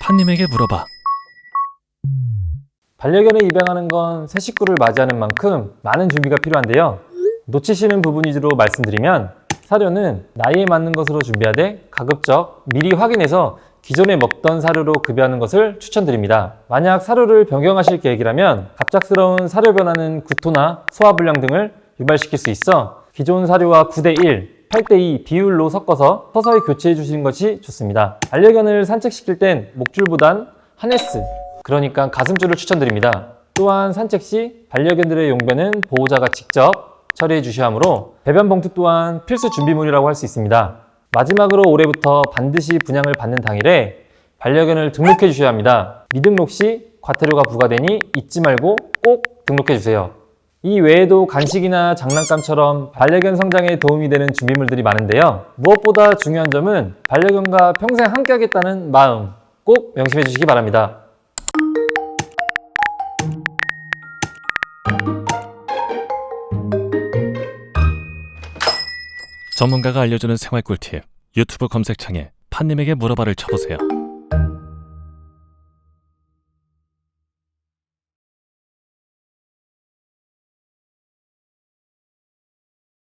판님에게 물어봐. 반려견을 입양하는 건 새 식구를 맞이하는 만큼 많은 준비가 필요한데요. 놓치시는 부분 위주로 말씀드리면 사료는 나이에 맞는 것으로 준비하되 가급적 미리 확인해서 기존에 먹던 사료로 급여하는 것을 추천드립니다. 만약 사료를 변경하실 계획이라면 갑작스러운 사료 변화는 구토나 소화불량 등을 유발시킬 수 있어 기존 사료와 9대 1, 8대2 비율로 섞어서 서서히 교체해 주시는 것이 좋습니다. 반려견을 산책시킬 땐 목줄보단 하네스, 그러니까 가슴줄을 추천드립니다. 또한 산책 시 반려견들의 용변은 보호자가 직접 처리해 주셔야 하므로 배변 봉투 또한 필수 준비물이라고 할 수 있습니다. 마지막으로 올해부터 반드시 분양을 받는 당일에 반려견을 등록해 주셔야 합니다. 미등록 시 과태료가 부과되니 잊지 말고 꼭 등록해 주세요. 이 외에도 간식이나 장난감처럼 반려견 성장에 도움이 되는 준비물들이 많은데요. 무엇보다 중요한 점은 반려견과 평생 함께 하겠다는 마음 꼭 명심해 주시기 바랍니다. 전문가가 알려주는 생활 꿀팁. 유튜브 검색창에 판님에게 물어봐를 쳐보세요.